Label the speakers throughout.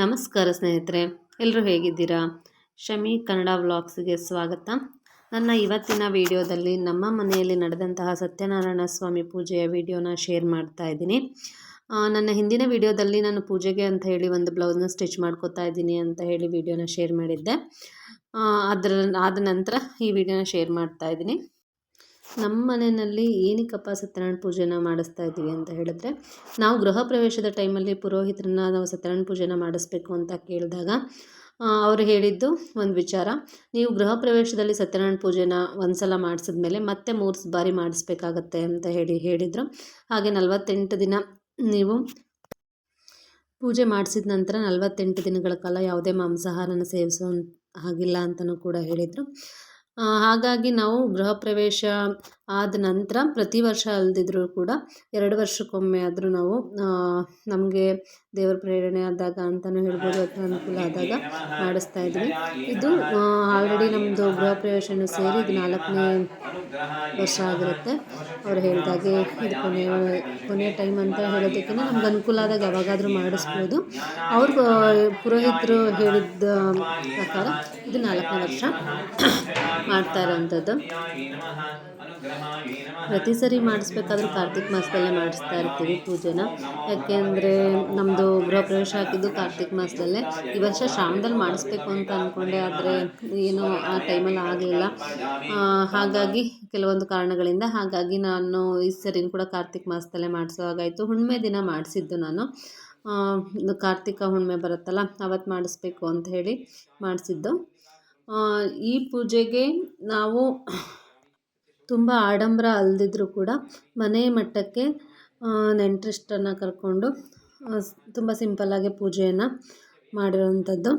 Speaker 1: ನಮಸ್ಕಾರ ಸ್ನೇಹಿತರೆ ಎಲ್ಲರೂ ಹೇಗಿದ್ದೀರಾ? ಶಮಿ ಕನ್ನಡ ವ್ಲಾಗ್ಸ್ಗೆ ಸ್ವಾಗತ. ನನ್ನ ಇವತ್ತಿನ ವಿಡಿಯೋದಲ್ಲಿ ನಮ್ಮ ಮನೆಯಲ್ಲಿ ನಡೆದಂತಹ ಸತ್ಯನಾರಾಯಣ ಸ್ವಾಮಿ ಪೂಜೆಯ ವಿಡಿಯೋನ ಶೇರ್ ಮಾಡ್ತಾ ಇದ್ದೀನಿ. ನನ್ನ ಹಿಂದಿನ ವಿಡಿಯೋದಲ್ಲಿ ನಾನು ಪೂಜೆಗೆ ಅಂತ ಹೇಳಿ ಒಂದು ಬ್ಲೌಸ್ನ ಸ್ಟಿಚ್ ಮಾಡ್ಕೋತಾ ಇದ್ದೀನಿ ಅಂತ ಹೇಳಿ ವಿಡಿಯೋನ ಶೇರ್ ಮಾಡಿದ್ದೆ. ಅದರ, ಆದ ನಂತರ ಈ ವಿಡಿಯೋನ ಶೇರ್ ಮಾಡ್ತಾ ಇದ್ದೀನಿ. ನಮ್ಮ ಮನೆಯಲ್ಲಿ ಏನಕ್ಕಪ್ಪ ಸತ್ಯನಾರಾಯಣ ಪೂಜೆನ ಮಾಡಿಸ್ತಾ ಇದ್ದೀವಿ ಅಂತ ಹೇಳಿದ್ರೆ, ನಾವು ಗೃಹ ಪ್ರವೇಶದ ಟೈಮಲ್ಲಿ ಪುರೋಹಿತರನ್ನ ನಾವು ಸತ್ಯನಾರಾಯಣ ಪೂಜೆನ ಮಾಡಿಸ್ಬೇಕು ಅಂತ ಕೇಳಿದಾಗ ಅವರು ಹೇಳಿದ್ದು ಒಂದು ವಿಚಾರ. ನೀವು ಗೃಹ ಪ್ರವೇಶದಲ್ಲಿ ಸತ್ಯನಾರಾಯಣ ಪೂಜೆನ ಒಂದು ಸಲ ಮಾಡಿಸಿದ್ಮೇಲೆ ಮತ್ತೆ ಮೂರು ಬಾರಿ ಮಾಡಿಸ್ಬೇಕಾಗತ್ತೆ ಅಂತ ಹೇಳಿ ಹೇಳಿದರು. ಹಾಗೆ ನಲವತ್ತೆಂಟು ದಿನ ನೀವು ಪೂಜೆ ಮಾಡಿಸಿದ ನಂತರ ನಲವತ್ತೆಂಟು ದಿನಗಳ ಕಾಲ ಯಾವುದೇ ಮಾಂಸಾಹಾರನ ಸೇವಿಸೋ ಹಾಗಿಲ್ಲ ಅಂತಲೂ ಕೂಡ ಹೇಳಿದರು. ಹಾಗಾಗಿ ನಾವು ಗೃಹ ಪ್ರವೇಶ ಆದ ನಂತರ ಪ್ರತಿ ವರ್ಷ ಅಲ್ದಿದ್ರೂ ಕೂಡ ಎರಡು ವರ್ಷಕ್ಕೊಮ್ಮೆ ಆದರೂ ನಾವು ನಮಗೆ ದೇವರ ಪ್ರೇರಣೆ ಆದಾಗ ಅಂತಲೂ ಹೇಳ್ಬೋದು ಅಥವಾ ಅನುಕೂಲ ಆದಾಗ ಮಾಡಿಸ್ತಾ ಇದ್ವಿ. ಇದು ಆಲ್ರೆಡಿ ನಮ್ಮದು ಗೃಹ ಪ್ರವೇಶನೂ ಸೇರಿ ಇದು ನಾಲ್ಕನೇ ವರ್ಷ ಆಗಿರುತ್ತೆ. ಅವ್ರು ಹೇಳಿದಾಗೆ ಇದು ಕೊನೆಯ ಕೊನೆಯ ಟೈಮ್ ಅಂತ ಹೇಳೋದಕ್ಕಿಂತ ನಮ್ಗೆ ಅನುಕೂಲ ಆದಾಗ ಯಾವಾಗಾದರೂ ಮಾಡಿಸ್ಬೋದು. ಅವ್ರು ಪುರೋಹಿತರು ಹೇಳಿದ್ದ ಪ್ರಕಾರ ಇದು ನಾಲ್ಕನೇ ವರ್ಷ. ಮಾಡ್ತಾ ಇರೋವಂಥದ್ದು. ಪ್ರತಿ ಸರಿ ಮಾಡಿಸ್ಬೇಕಾದ್ರೂ ಕಾರ್ತಿಕ್ ಮಾಸದಲ್ಲೇ ಮಾಡಿಸ್ತಾ ಇರ್ತೀವಿ ಪೂಜೆನ. ಯಾಕೆಂದರೆ ನಮ್ಮದು ಗೃಹ ಪ್ರವೇಶ ಹಾಕಿದ್ದು ಕಾರ್ತಿಕ್ ಮಾಸದಲ್ಲೇ. ಈ ವರ್ಷ ಶ್ರಾವಣದಲ್ಲಿ ಮಾಡಿಸ್ಬೇಕು ಅಂತ ಅಂದ್ಕೊಂಡೆ ಆದರೆ ಏನೋ ಆ ಟೈಮಲ್ಲಿ ಆಗಲಿಲ್ಲ. ಹಾಗಾಗಿ ಕೆಲವೊಂದು ಕಾರಣಗಳಿಂದ ಹಾಗಾಗಿ ನಾನು ಈ ಸರಿನೂ ಕೂಡ ಕಾರ್ತಿಕ್ ಮಾಸದಲ್ಲೇ ಮಾಡಿಸೋ ಹಾಗಾಯಿತು. ಹುಣ್ಣಿಮೆ ದಿನ ಮಾಡಿಸಿದ್ದು ನಾನು. ಕಾರ್ತಿಕ ಹುಣ್ಣಿಮೆ ಬರುತ್ತಲ್ಲ, ಅವತ್ತು ಮಾಡಿಸ್ಬೇಕು ಅಂತ ಹೇಳಿ ಮಾಡಿಸಿದ್ದು. ಈ ಪೂಜೆಗೆ ನಾವು ತುಂಬ ಆಡಂಬರ ಅಲ್ಲದಿದ್ರೂ ಕೂಡ ಮನೆ ಮಟ್ಟಕ್ಕೆ ನೆಂಟರಿಷ್ಟನ್ನು ಕರ್ಕೊಂಡು ತುಂಬ ಸಿಂಪಲ್ಲಾಗಿ ಪೂಜೆಯನ್ನು ಮಾಡಿರೋವಂಥದ್ದು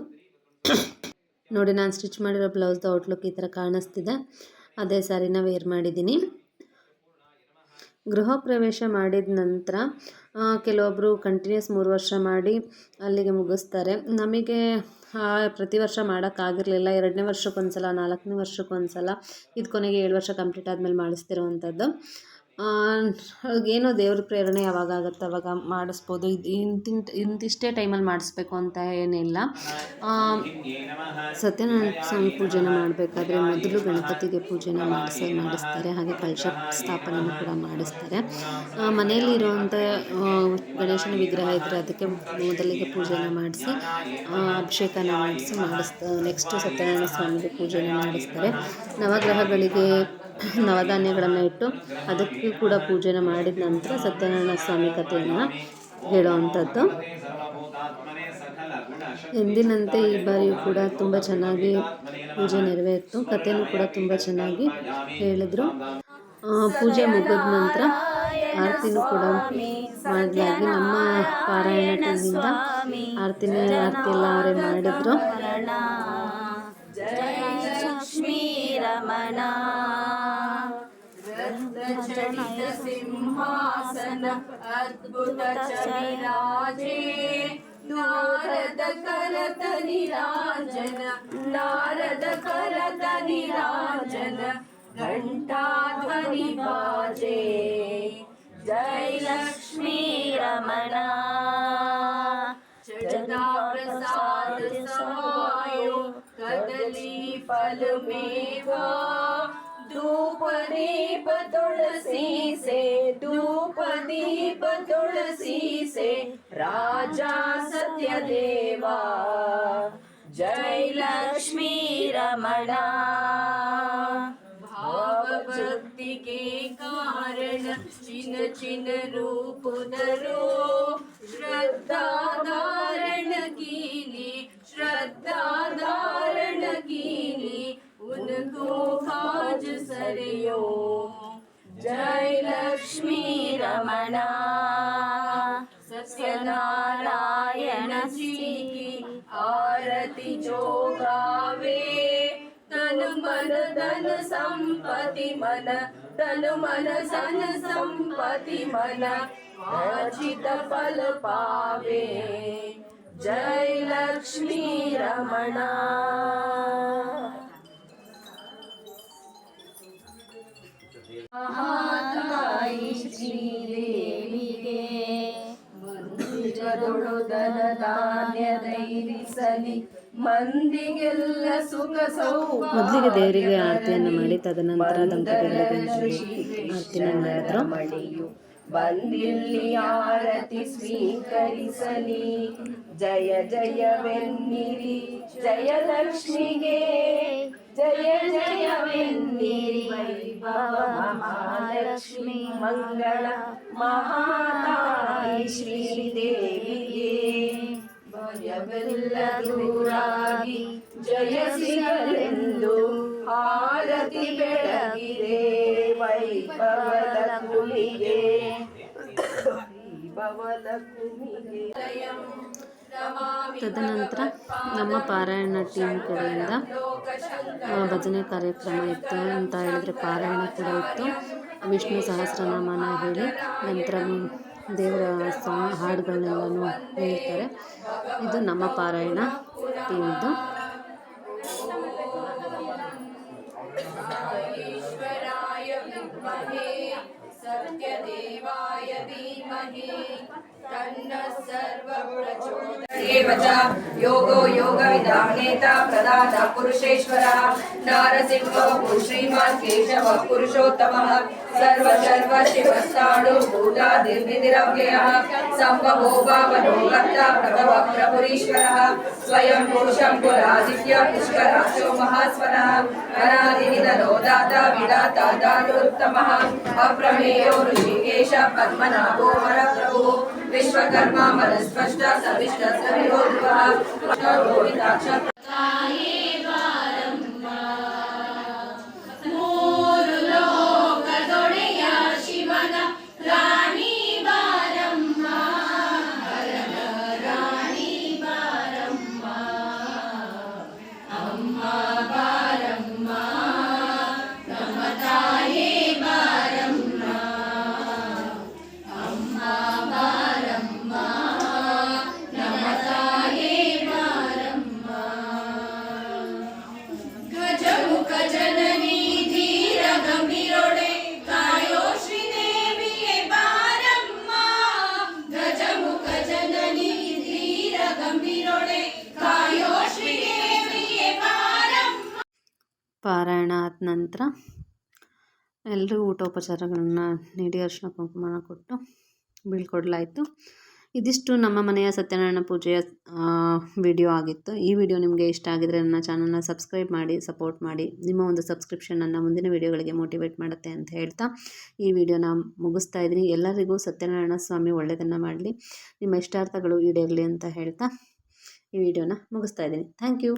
Speaker 1: ನೋಡಿ, ನಾನು ಸ್ಟಿಚ್ ಮಾಡಿರೋ ಬ್ಲೌಸ್ದು ಔಟ್ಲುಕ್ ಈ ಥರ ಕಾಣಿಸ್ತಿದೆ. ಅದೇ ಸ್ಯಾರಿನ ವೇರ್ ಮಾಡಿದ್ದೀನಿ. ಗೃಹ ಪ್ರವೇಶ ಮಾಡಿದ ನಂತರ ಕೆಲವೊಬ್ಬರು ಕಂಟಿನ್ಯೂಸ್ ಮೂರು ವರ್ಷ ಮಾಡಿ ಅಲ್ಲಿಗೆ ಮುಗಿಸ್ತಾರೆ. ನಮಗೆ ಪ್ರತಿ ವರ್ಷ ಮಾಡೋಕ್ಕಾಗಿರಲಿಲ್ಲ ಎರಡನೇ ವರ್ಷಕ್ಕೊಂದ್ಸಲ, ನಾಲ್ಕನೇ ವರ್ಷಕ್ಕೊಂದ್ಸಲ, ಇದು ಕೊನೆಗೆ ಏಳು ವರ್ಷ ಕಂಪ್ಲೀಟ್ ಆದಮೇಲೆ ಮಾಡಿಸ್ತಿರೋವಂಥದ್ದು ಏನೋ ದೇವ್ರ ಪ್ರೇರಣೆ ಯಾವಾಗ ಆಗುತ್ತೆ, ಅವಾಗ ಮಾಡಿಸ್ಬೋದು. ಇದು ಇಂತಿಂತ, ಇಂತಿಷ್ಟೇ ಟೈಮಲ್ಲಿ ಮಾಡಿಸ್ಬೇಕು ಅಂತ ಏನಿಲ್ಲ. ಸತ್ಯನಾರಾಯಣ ಸ್ವಾಮಿ ಪೂಜೆನ ಮಾಡಬೇಕಾದ್ರೆ ಮೊದಲು ಗಣಪತಿಗೆ ಪೂಜೆನ ಮಾಡಿಸಿ ಮಾಡಿಸ್ತಾರೆ. ಹಾಗೆ ಕಲಶ ಸ್ಥಾಪನೆಯನ್ನು ಕೂಡ ಮಾಡಿಸ್ತಾರೆ. ಮನೆಯಲ್ಲಿರುವಂಥ ಗಣೇಶನ ವಿಗ್ರಹ ಇದ್ದರೆ ಅದಕ್ಕೆ ಮೊದಲಿಗೆ ಪೂಜೆನ ಮಾಡಿಸಿ ಅಭಿಷೇಕನ ಮಾಡಿಸಿ ಮಾಡಿಸ್ತಾ ನೆಕ್ಸ್ಟ್ ಸತ್ಯನಾರಾಯಣ ಸ್ವಾಮಿಗೆ ಪೂಜೆನ ಮಾಡಿಸ್ತಾರೆ. ನವಗ್ರಹಗಳಿಗೆ ನವಧಾನ್ಯಗಳನ್ನು ಇಟ್ಟು ಅದಕ್ಕೂ ಕೂಡ ಪೂಜೆನ ಮಾಡಿದ ನಂತರ ಸತ್ಯನಾರಾಯಣ ಸ್ವಾಮಿ ಕಥೆಯನ್ನು ಹೇಳೋವಂಥದ್ದು. ಎಂದಿನಂತೆ ಈ ಬಾರಿಯೂ ಕೂಡ ತುಂಬ ಚೆನ್ನಾಗಿ ಪೂಜೆ ನೆರವೇರಿತು. ಕಥೆನೂ ಕೂಡ ತುಂಬ ಚೆನ್ನಾಗಿ ಹೇಳಿದ್ರು. ಪೂಜೆ ಮುಗಿದ ನಂತರ ಆರತಿನೂ ಕೂಡ ಮಾಡಲಾಗಿ ನಮ್ಮ ಪಾರಾಯಣ ಟೀಮಿಂದ ಆರತಿನೇ ಆರತಿ ಎಲ್ಲ ಅವರೇ ಮಾಡಿದರು.
Speaker 2: ಜಯ ಲಕ್ಷ್ಮೀ चरित सिंहासन अद्भुत चरिराजे, नारद करत निराजन, नारद करत निराजन घंटा ध्वनि बाजे। जय लक्ष्मी रमणा। चंदा प्रसाद सायो कदली फल मेवा दीप तुलसी से धूप दीप तुलसी से, राजा सत्य देवा जय लक्ष्मी रमणा। भाव भक्ति के कारण चिन्ह चिन्ह रूप धरो। श्रद्धा धारण कीनी, श्रद्धा धारण कीनी, उनको सरियो जय लक्ष्मी रमणा। सत्यनारायण जी की आरती जो गावे तन मन, धन संपति मन, तन मन सन संपति मन वांछित फल पावे। जय लक्ष्मी रमणा। ಮಹಾತಾಯಿ ಶ್ರೀದೇವಿಗೆ ಮಂದಿರದ ಮನದೊಳು ಧನ ಧಾನ್ಯ ಧೈರ್ಯಿಸಲಿ ಮಂದಿಗೆಲ್ಲ ಸುಖ
Speaker 1: ಮೊದಲಿಗೆ ದೇವರಿಗೆ ಆರತಿಯನ್ನು ಮಾಡಿ ತದನಂತರ ದಂಪತಿಗಳಿಗೆ ಆರತಿಯನ್ನು ಮಾಡಿದ್ರು.
Speaker 2: ಬಂದಿಲ್ಲಿ ಆರತಿ ಸ್ವೀಕರಿಸಲಿ. ಜಯ ಜಯವೆನ್ನಿರಿ. ಜಯಲಕ್ಷ್ಮಿಗೆ ಜಯ ಜಯವೆನ್ನಿರಿ. ಮಹಾಲಕ್ಷ್ಮಿ ಮಂಗಳ ಮಹಾತಾಯಿ ಶ್ರೀದೇವಿಯೇ ಭಯವೆಲ್ಲ ದೂರಾಗಿ ಜಯ ಆರತಿ ಬೆಳಗಿದೆ ವೈಭವದ ಕುಳಿಗೆ
Speaker 1: ತದನಂತರ ನಮ್ಮ ಪಾರಾಯಣ ಟೀಮ್ ಕಡೆಯಿಂದ ಭಜನೆ ಕಾರ್ಯಕ್ರಮ ಇತ್ತು ಅಂತ ಹೇಳಿದ್ರೆ ಪಾರಾಯಣ ಕೂಡ ಇತ್ತು. ವಿಷ್ಣು ಸಹಸ್ರನಾಮನ ಹೇಳಿ ನಂತರ ದೇವರ ಸಾಂಗ್ ಹಾಡುಗಳನ್ನೆಲ್ಲನೂ ಹೇಳ್ತಾರೆ. ಇದು ನಮ್ಮ ಪಾರಾಯಣ ಟೀಮ್ದು
Speaker 2: ಸತ್ಯದೇವಾ योगो योगविदानेता प्रदाता पुरुषेश्वरः। नारसिंहः श्रीमान् केशवः पुरुषोत्तमः। सर्व सर्व शिवस्ताणु भूतादिर्विधिरव्ययः। सम्भवो भावनो कर्ता प्रभवः प्रभुरीश्वरः। स्वयं पुरुषं पुरादित्य पुष्कराक्षो महास्वरः अनादिनिधनो दाता विदाता दातुत्तमः। अप्रमेयो ऋषिकेश पद्मनाभो वरप्रभुः। विश्वकर्मा मनस्पष्ट सविष्ट सविरोधः रोहिताक्ष
Speaker 1: ಪಾರಾಯಣ ಆದ ನಂತರ ಎಲ್ಲರೂ ಊಟೋಪಚಾರಗಳನ್ನು ನೀಡಿ ಅರ್ಶಿನ ಕುಂಕುಮನ ಕೊಟ್ಟು ಬೀಳ್ಕೊಡ್ಲಾಯಿತು. ಇದಿಷ್ಟು ನಮ್ಮ ಮನೆಯ ಸತ್ಯನಾರಾಯಣ ಪೂಜೆಯ ವಿಡಿಯೋ ಆಗಿತ್ತು. ಈ ವಿಡಿಯೋ ನಿಮಗೆ ಇಷ್ಟ ಆಗಿದರೆ ನನ್ನ ಚಾನಲ್ನ ಸಬ್ಸ್ಕ್ರೈಬ್ ಮಾಡಿ ಸಪೋರ್ಟ್ ಮಾಡಿ. ನಿಮ್ಮ ಒಂದು ಸಬ್ಸ್ಕ್ರಿಪ್ಷನ್ ನನ್ನ ಮುಂದಿನ ವಿಡಿಯೋಗಳಿಗೆ ಮೋಟಿವೇಟ್ ಮಾಡುತ್ತೆ ಅಂತ ಹೇಳ್ತಾ ಈ ವಿಡಿಯೋನ ಮುಗಿಸ್ತಾ ಇದ್ದೀನಿ. ಎಲ್ಲರಿಗೂ ಸತ್ಯನಾರಾಯಣ ಸ್ವಾಮಿ ಒಳ್ಳೆಯದನ್ನು ಮಾಡಲಿ. ನಿಮ್ಮ ಇಷ್ಟಾರ್ಥಗಳು ಈಡೇರಲಿ ಅಂತ ಹೇಳ್ತಾ ಈ ವಿಡಿಯೋನ ಮುಗಿಸ್ತಾ ಇದ್ದೀನಿ. Thank you